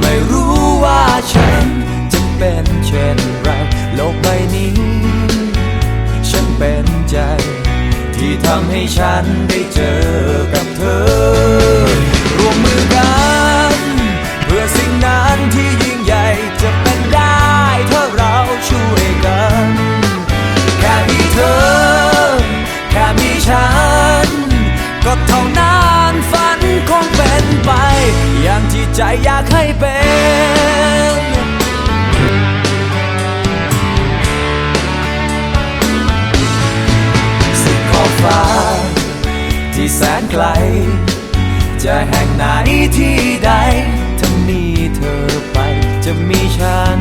ไม่รู้ว่าฉันจะเป็นเช่นไร โลกใบนี้ ฉันเป็นใจ ที่ทำให้ฉันได้เจอกับเธอ รวมมือกัน เพื่อสิ่งนั้นที่ยิ่งใหญ่จะเป็นได้ถ้าเราช่วยกัน แค่มีเธอ แค่มีฉัน ก็เท่านั้น ใจอยากให้เป็นสุดขอบฟ้า ที่แสนไกล จะแห่งไหนที่ใดถ้ามีเธอไป จะมีฉัน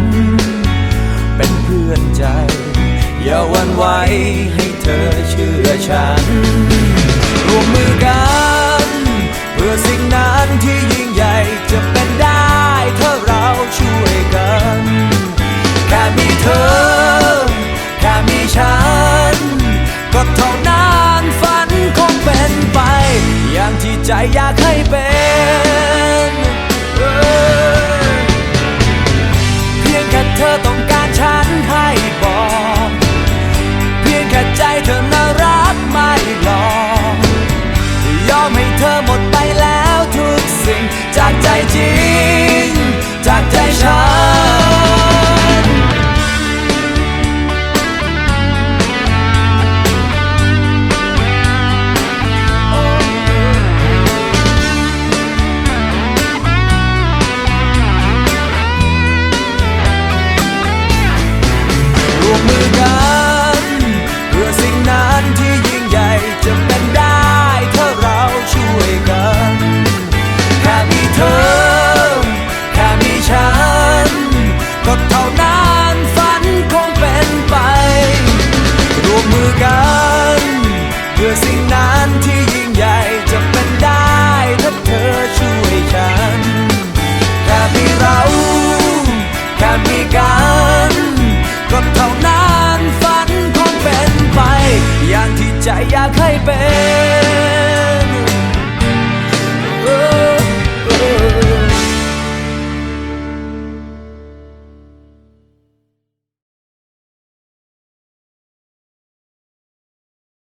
เป็นเพื่อนใจ อย่าวันไหวให้เธอเชื่อฉัน ใจอยากให้เป็น